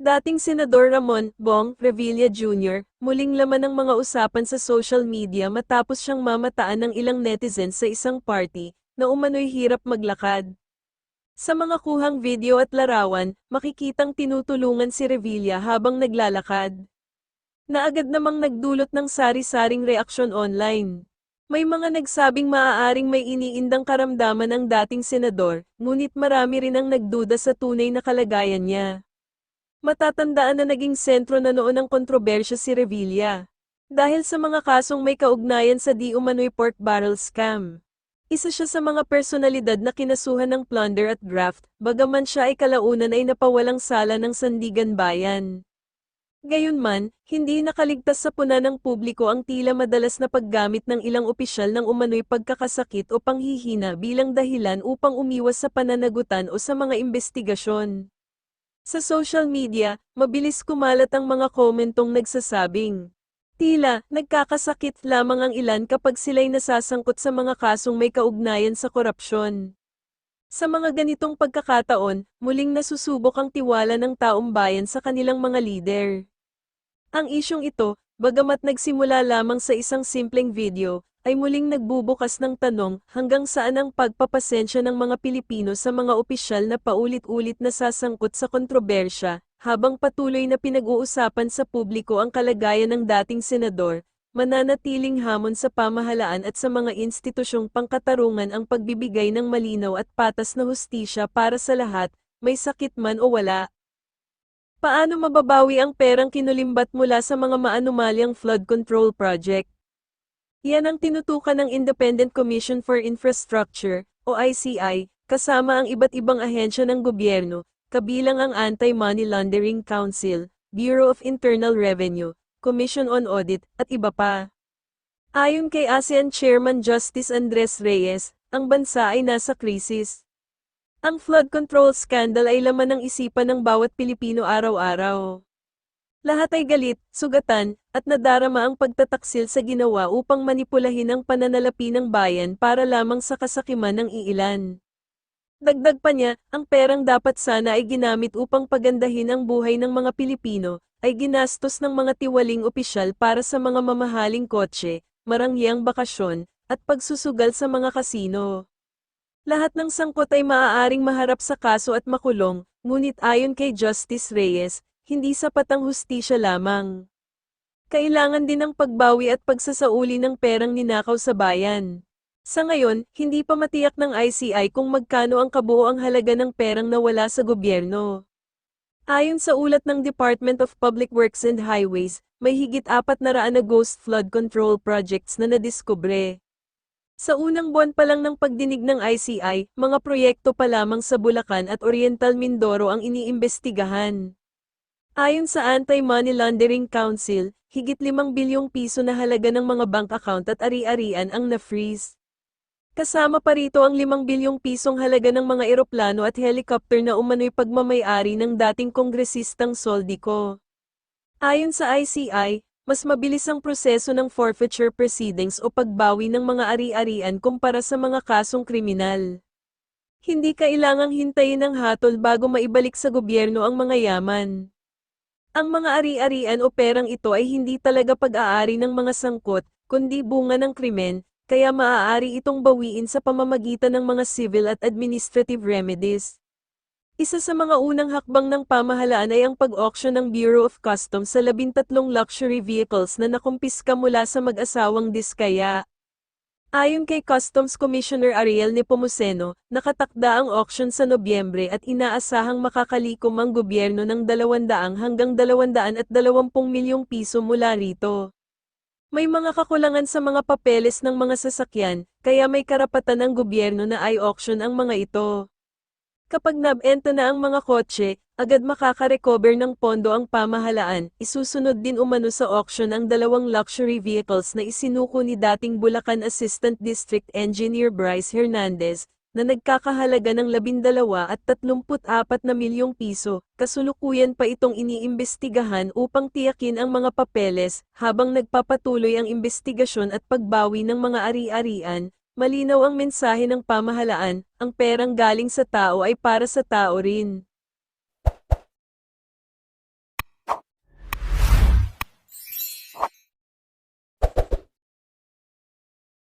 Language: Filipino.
Dating Senador Ramon Bong Revilla Jr., muling laman ng mga usapan sa social media matapos siyang mamataan ng ilang netizens sa isang party, na umano'y hirap maglakad. Sa mga kuhang video at larawan, makikitang tinutulungan si Revilla habang naglalakad. Na agad namang nagdulot ng sari-saring reaksyon online. May mga nagsabing maaaring may iniindang karamdaman ang dating senador, ngunit marami rin ang nagduda sa tunay na kalagayan niya. Matatandaan na naging sentro na noon ng kontrobersya si Revilla. Dahil sa mga kasong may kaugnayan sa di umano'y pork barrel scam. Isa siya sa mga personalidad na kinasuhan ng plunder at graft, bagaman siya ay kalaunan ay napawalang sala ng Sandigan Bayan. Gayunman, hindi nakaligtas sa puna ng publiko ang tila madalas na paggamit ng ilang opisyal ng umano'y pagkakasakit o panghihina bilang dahilan upang umiwas sa pananagutan o sa mga investigasyon. Sa social media, mabilis kumalat ang mga komentong nagsasabing, Tila, nagkakasakit lamang ang ilan kapag sila'y nasasangkot sa mga kasong may kaugnayan sa korupsyon. Sa mga ganitong pagkakataon, muling nasusubok ang tiwala ng taong bayan sa kanilang mga lider. Ang isyong ito, bagamat nagsimula lamang sa isang simpleng video, ay muling nagbubukas ng tanong hanggang saan ang pagpapasensya ng mga Pilipino sa mga opisyal na paulit-ulit nasasangkot sa kontrobersya, habang patuloy na pinag-uusapan sa publiko ang kalagayan ng dating senador, mananatiling hamon sa pamahalaan at sa mga institusyong pangkatarungan ang pagbibigay ng malinaw at patas na hustisya para sa lahat, may sakit man o wala. Paano mababawi ang perang kinulimbat mula sa mga maanumalyang flood control project? Yan ang tinutukan ng Independent Commission for Infrastructure, o ICI, kasama ang iba't ibang ahensya ng gobyerno, kabilang ang Anti-Money Laundering Council, Bureau of Internal Revenue, Commission on Audit, at iba pa. Ayon kay ASEAN Chairman Justice Andres Reyes, ang bansa ay nasa krisis. Ang flood control scandal ay laman ng isipan ng bawat Pilipino araw-araw. Lahat ay galit, sugatan, at nadarama ang pagtataksil sa ginawa upang manipulahin ang pananalapi ng bayan para lamang sa kasakiman ng iilan. Dagdag pa niya, ang perang dapat sana ay ginamit upang pagandahin ang buhay ng mga Pilipino, ay ginastos ng mga tiwaling opisyal para sa mga mamahaling kotse, marangyang bakasyon, at pagsusugal sa mga kasino. Lahat ng sangkot ay maaaring maharap sa kaso at makulong, ngunit ayon kay Justice Reyes, hindi sapat ang hustisya lamang. Kailangan din ang pagbawi at pagsasauli ng perang ninakaw sa bayan. Sa ngayon, hindi pa matiyak ng ICI kung magkano ang kabuoang halaga ng perang nawala sa gobyerno. Ayon sa ulat ng Department of Public Works and Highways, may higit apat na raan na ghost flood control projects na nadiskubre. Sa unang buwan pa lang ng pagdinig ng ICI, mga proyekto pa lamang sa Bulacan at Oriental Mindoro ang iniimbestigahan. Ayon sa Anti-Money Laundering Council, higit 5 bilyong piso na halaga ng mga bank account at ari-arian ang na-freeze. Kasama pa rito ang 5 bilyong pisong halaga ng mga eroplano at helicopter na umano'y pagmamayari ng dating kongresistang Soldico. Ayon sa ICI, mas mabilis ang proseso ng forfeiture proceedings o pagbawi ng mga ari-arian kumpara sa mga kasong kriminal. Hindi kailangang hintayin ang hatol bago maibalik sa gobyerno ang mga yaman. Ang mga ari-arian o perang ito ay hindi talaga pag-aari ng mga sangkot, kundi bunga ng krimen, kaya maaari itong bawiin sa pamamagitan ng mga civil at administrative remedies. Isa sa mga unang hakbang ng pamahalaan ay ang pag-auction ng Bureau of Customs sa 13 luxury vehicles na nakumpiska mula sa mag-asawang Diskaya. Ayon kay Customs Commissioner Ariel Nepomuceno, nakatakda ang auction sa Nobyembre at inaasahang makakalikom ang gobyerno ng 200 hanggang 220 milyong piso mula rito. May mga kakulangan sa mga papeles ng mga sasakyan, kaya may karapatan ng gobyerno na i-auction ang mga ito. Kapag nabenta na ang mga kotse, agad makaka-recover ng pondo ang pamahalaan. Isusunod din umano sa auction ang dalawang luxury vehicles na isinuko ni dating Bulacan Assistant District Engineer Bryce Hernandez, na nagkakahalaga ng 12 at 34 na milyong piso. Kasulukuyan pa itong iniimbestigahan upang tiyakin ang mga papeles, habang nagpapatuloy ang investigasyon at pagbawi ng mga ari-arian, Malinaw ang mensahe ng pamahalaan, ang perang galing sa tao ay para sa tao rin.